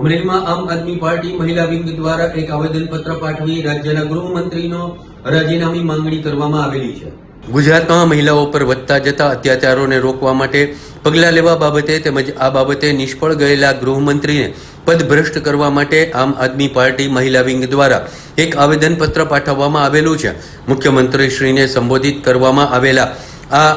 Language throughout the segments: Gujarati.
અમરેલીમાં આમ આદમી પાર્ટી મહિલા વિંગ દ્વારા એક આવેદનપત્ર પાઠવી રાજ્યના ગૃહમંત્રીનો રાજીનામી માંગણી કરવામાં આવેલી છે. ગુજરાતમાં મહિલાઓ પર વધતા જતા અત્યાચારોને રોકવા માટે પગલાં લેવા બાબતે તેમજ આ બાબતે નિષ્ફળ ગયેલા ગૃહમંત્રીને પદભ્રષ્ટ કરવા માટે આમ આદમી પાર્ટી મહિલા વિંગ દ્વારા એક આવેદનપત્ર પાઠવવામાં આવેલું છે. મુખ્યમંત્રીશ્રીને સંબોધિત કરવામાં આવેલા આ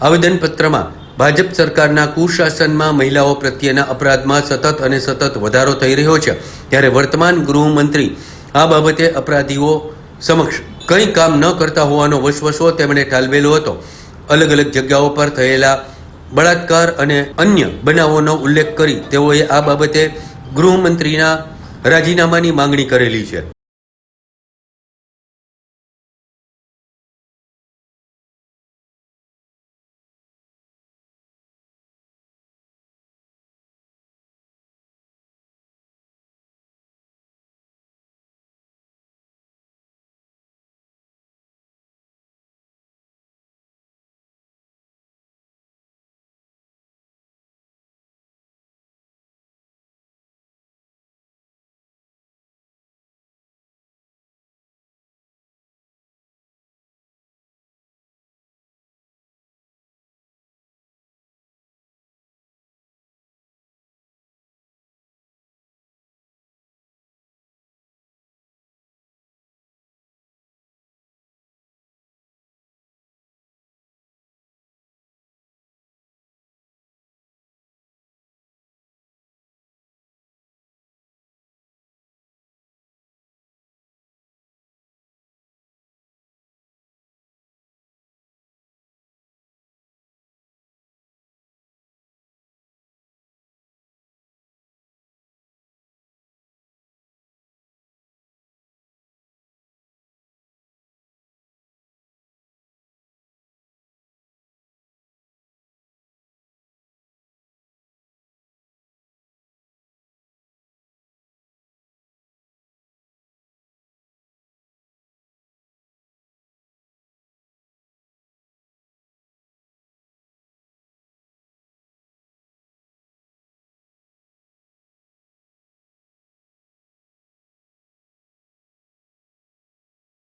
આવેદનપત્રમાં ભાજપ સરકારના કુશાસનમાં મહિલાઓ પ્રત્યેના અપરાધમાં સતત અને સતત વધારો થઈ રહ્યો છે. ત્યારે વર્તમાન ગૃહમંત્રી આ બાબતે અપરાધીઓ સમક્ષ કંઈ કામ ન કરતા હોવાનો વસવસો તેમણે ઠાલવેલો હતો. અલગ અલગ જગ્યાઓ પર થયેલા બળાત્કાર અને અન્ય બનાવોનો ઉલ્લેખ કરી તેઓએ આ બાબતે ગૃહમંત્રીના રાજીનામાની માંગણી કરેલી છે.